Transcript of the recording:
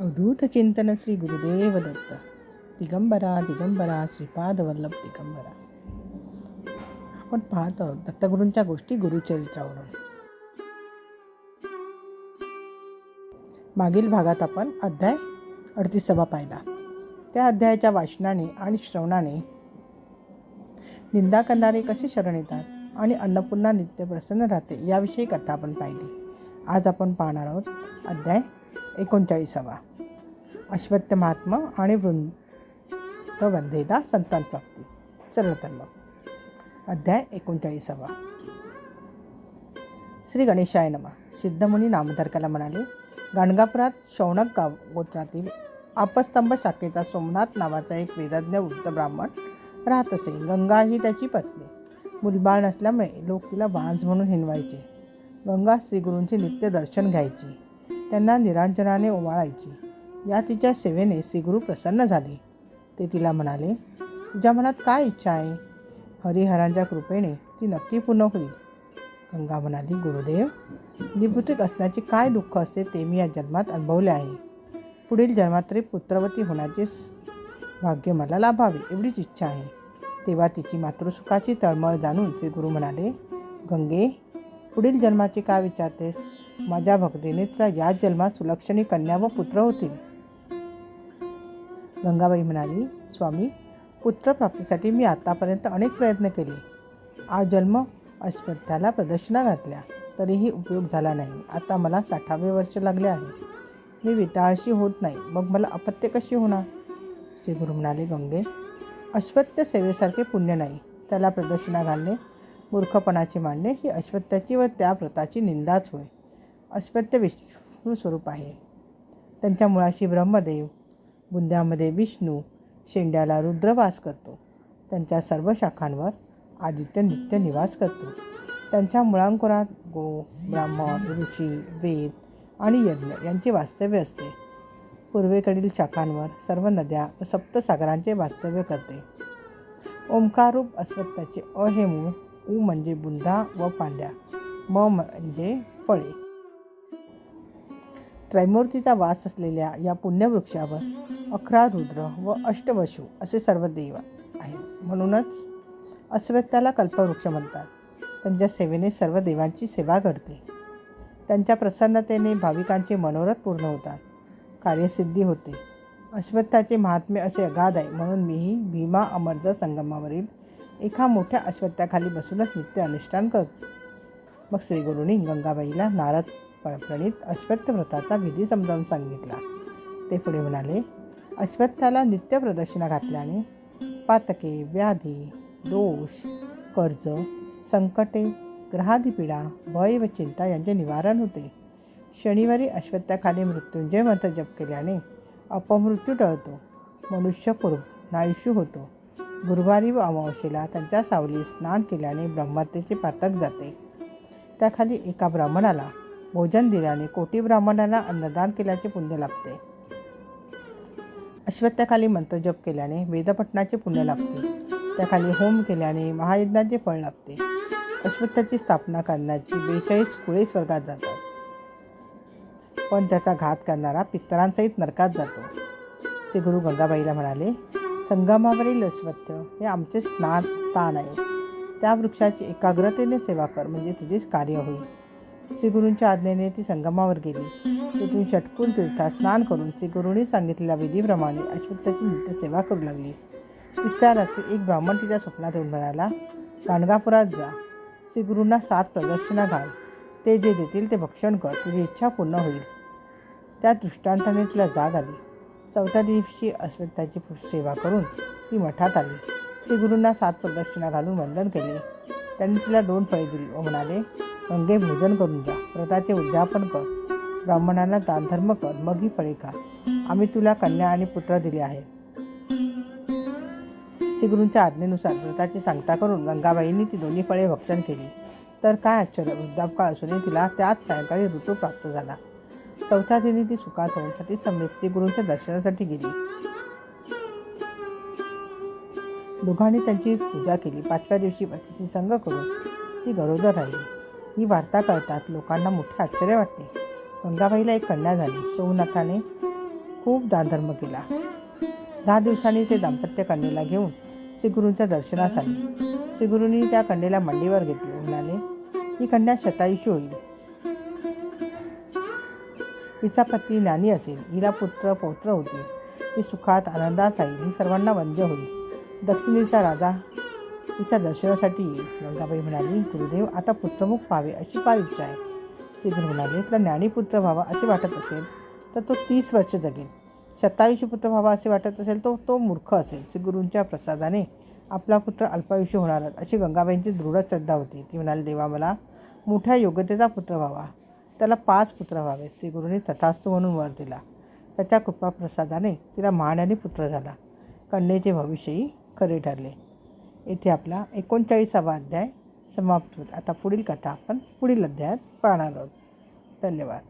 अवधूत चिंतन श्री गुरुदेव दत्त दिगंबरा दिगंबरा श्रीपाद वल्लभ दिगंबरा। आपण पाहत आहोत दत्तगुरूंच्या गोष्टी गुरुचरित्रावरून. मागील भागात आपण अध्याय अडतीसावा पाहिला. त्या अध्यायाच्या वाचनाने आणि श्रवणाने निंदा करणारे कसे शरण येतात आणि अन्नपूर्णा नित्य प्रसन्न राहते याविषयी कथा आपण पाहिली. आज आपण पाहणार आहोत अध्याय एकोणचाळीसावा. अश्वत्थ महात्मा आणि वृंद वंदेला संतान प्राप्ती. चला तर मग अध्याय एकोणचाळीसावा. श्री गणेशाय नमा. सिद्धमुनी नामधारकाला म्हणाले गाणगापुरात शौनक गाव गोत्रातील आपस्तंभ शाखेचा सोमनाथ नावाचा एक वेदज्ञ वृद्ध ब्राह्मण राहत असे. गंगा ही त्याची पत्नी. मुलबाळ नसल्यामुळे लोक तिला बांझ म्हणून हिनवायचे गंगा श्रीगुरूंचे नित्य दर्शन घ्यायची. त्यांना निरांजनाने ओवाळायची. या तिच्या सेवेने श्रीगुरू प्रसन्न झाले. ते तिला म्हणाले तुझ्या मनात काय इच्छा आहे? हरिहरांच्या कृपेने ती नक्की पूर्ण होईल. गंगा म्हणाली गुरुदेव निपुत्रिक असण्याचे काय दुःख असते ते मी या जन्मात अनुभवले आहे. पुढील जन्मात तरी पुत्रवती होण्याचे भाग्य मला लाभावे एवढीच इच्छा आहे. तेव्हा तिची मातृसुखाची तळमळ जाणून श्री गुरु म्हणाले गंगे पुढील जन्माचे काय विचारतेस? माझ्या भक्तीने तुला या जन्मात सुलक्षणी कन्या व पुत्र होतील. गंगाबाई म्हणाली स्वामी पुत्रप्राप्तीसाठी मी आतापर्यंत अनेक प्रयत्न केले. आज जन्म अस्पत्याला प्रदर्शना घातल्या. तरीही उपयोग झाला नाही. आता मला साठावे वर्ष लागले आहे. मी विटाळशी होत नाही. मग मला अपत्य कशी होणार? श्री गुरु म्हणाले गंगे अश्वत्य सेवेसारखे पुण्य नाही. त्याला प्रदक्षिणा घालणे मूर्खपणाचे मांडणे ही अश्वत्याची व त्या व्रताची निंदाच होय. अस्पत्य विष्णू स्वरूप आहे. त्यांच्या मुळाशी ब्रह्मदेव बुंद्यामध्ये विष्णू शेंड्याला रुद्रवास करतो. त्यांच्या सर्व शाखांवर आदित्य नित्य निवास करतो. त्यांच्या मुळांकुरात गो ब्राह्मण ऋषी वेद आणि यज्ञ यांचे वास्तव्य असते. पूर्वेकडील शाखांवर सर्व नद्या व सप्तसागरांचे वास्तव्य करते. ओंकारूप अस्वत्ताचे अ हे मूळ उ म्हणजे बुंदा व फांद्या म म्हणजे फळे. त्रैमूर्तीचा वास असलेल्या या पुण्यवृक्षावर अकरा रुद्र व अष्टवशू असे सर्व देव आहेत. म्हणूनच अस्वत्थाला कल्पवृक्ष म्हणतात. त्यांच्या सेवेने सर्व देवांची सेवा घडते. त्यांच्या प्रसन्नतेने भाविकांचे मनोरथ पूर्ण होतात. कार्यसिद्धी होते. अश्वत्थाचे महात्म्य असे अगाध आहे. म्हणून मीही भीमा अमरजा संगमावरील एका मोठ्या अश्वत्थाखाली बसूनच नित्य अनुष्ठान करतो. मग श्रीगुरूंनी गंगाबाईला नारद प्रणित अश्वत्थ व्रताचा विधी समजावून सांगितला. ते पुढे म्हणाले अश्वत्थाला नित्य प्रदक्षिणा घातल्याने पातके व्याधी दोष कर्ज संकटे ग्रहादिपीडा भय व चिंता यांचे निवारण होते. शनिवारी अश्वत्थाखाली मृत्युंजय मंत्र जप केल्याने अपमृत्यू टळतो. मनुष्य पूर्णायुष्य होतो. गुरुवारी व अमावस्येला त्यांच्या सावली स्नान केल्याने ब्रह्मतेचे पातक जाते. त्याखाली एका ब्राह्मणाला भोजन दिल्याने कोटी ब्राह्मणांना अन्नदान केल्याचे पुण्य लाभते. अश्वत्थाखाली मंत्रजप केल्याने वेदपठणाचे पुण्य लाभते. त्याखाली होम केल्याने महायज्ञाचे फळ लाभते. अश्वत्थाची स्थापना करण्याची बेचाळीस कुळे स्वर्गात जातात. पण त्याचा घात करणारा पितरांसहित नरकात जातो. श्री गुरु गंगाबाईला म्हणाले संगमावरील अश्वत्थ हे आमचे स्नान स्थान आहे. त्या वृक्षाची एकाग्रतेने सेवा कर म्हणजे तुझेच कार्य होईल. श्रीगुरूंच्या आज्ञेने ती संगमावर गेली. तिथून षटकुल तीर्थात स्नान करून श्रीगुरूंनी सांगितलेल्या विधीप्रमाणे अश्वत्थाची नित्य सेवा करू लागली. तिसऱ्या रात्री एक ब्राह्मण तिच्या स्वप्नात येऊन म्हणाला गाणगापुरात जा. श्रीगुरूंना सात प्रदक्षिणा घाल. ते जे देतील ते भक्षण कर. तुझी इच्छा पूर्ण होईल. त्या दृष्टांताने तिला जाग आली. चौथ्या दिवशी अश्वत्थाची सेवा करून ती मठात आली. श्रीगुरूंना सात प्रदक्षिणा घालून वंदन केले. त्यांनी तिला दोन फळे दिली. व म्हणाले गंगे भोजन करून जा. व्रताचे उद्यापन कर. ब्राह्मणांना दानधर्म कर. मग ही फळे खा. आम्ही तुला कन्या आणि पुत्र दिले आहेत. श्रीगुरूंच्या आज्ञेनुसार व्रताची सांगता करून गंगाबाईंनी ती दोन्ही फळे भक्षण केली. तर काय आश्चर्य! वृद्धापकाळ असूनही तिला त्याच सायंकाळी ऋतू प्राप्त झाला. चौथ्या दिनी ती सुखात होऊन पती समेत श्रीगुरूंच्या दर्शनासाठी गेली. दोघांनी त्यांची पूजा केली. पाचव्या दिवशी पतीशी संग करून ती गरोदर राहिली. ही वार्ता कळतात लोकांना मोठे आश्चर्य वाटते. गंगाबाईला एक कन्या झाली. सोमनाथाने खूप दानधर्म केला. दहा दिवसांनी ते दाम्पत्य कन्येला घेऊन श्रीगुरूंच्या दर्शनास आले. श्रीगुरूंनी त्या कन्येला मंडीवर घेतले. म्हणाले ही कन्या शतायुषी होईल. हिचा पती ज्ञानी असेल. हिला पुत्र पौत्र होतील. ही सुखात आनंदात राहील. ही सर्वांना वंद्य होईल. दक्षिणेचा राजा तिच्या दर्शनासाठी येईल गंगाबाई म्हणाली गुरुदेव आता पुत्रमुख व्हावे अशी फार इच्छा आहे. श्रीगुरु म्हणाले तुला ज्ञानीपुत्र व्हावा असे वाटत असेल तर तो तीस वर्ष जगेल. शतायुषी पुत्र व्हावा असे वाटत असेल तो तो मूर्ख असेल. श्रीगुरूंच्या प्रसादाने आपला पुत्र अल्पायुष्य होणारच अशी गंगाबाईंची दृढ श्रद्धा होती. ती म्हणाली देवा मला मोठ्या योग्यतेचा पुत्र व्हावा. त्याला पाच पुत्र व्हावे श्रीगुरूंनी तथास्तू म्हणून वर दिला. त्याच्या कृपाप्रसादाने तिला महाण्याने पुत्र झाला. कन्येचे भविष्यही खरे ठरले. येथे आपला एकोणचाळीसावा अध्याय समाप्त होत. आता पुढील कथा आपण पुढील अध्यायात पाहणार आहोत. धन्यवाद.